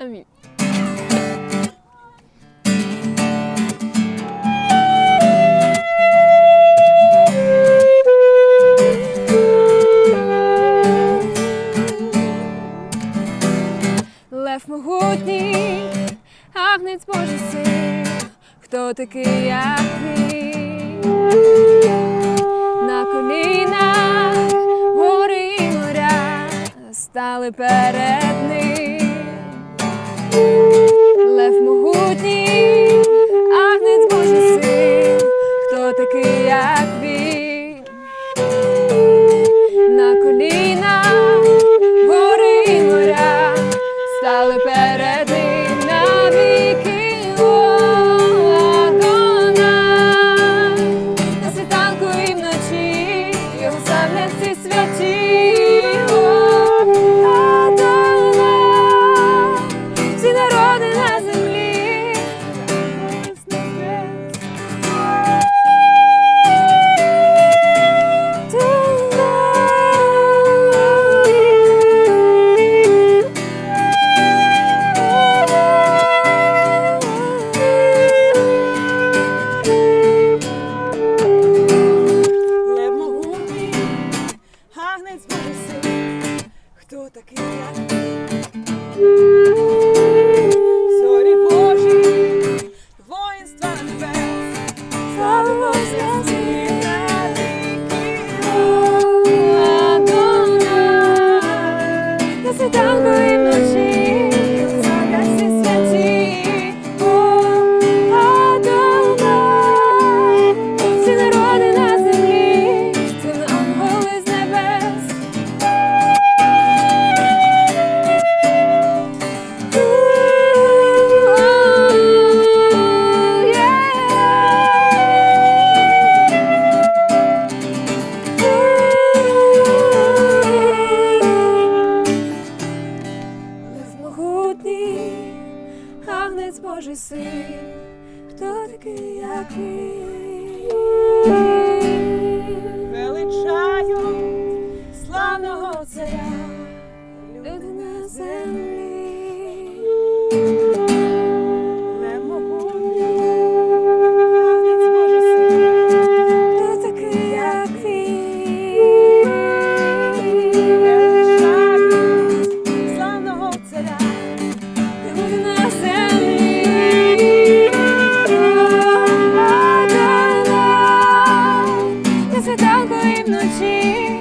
Амінь. Лев могутній, агнець Божий син, хто такий, як він? на колінах гори і моря стали перед ним. Música Агнець Божий син, хто такий, який? 的情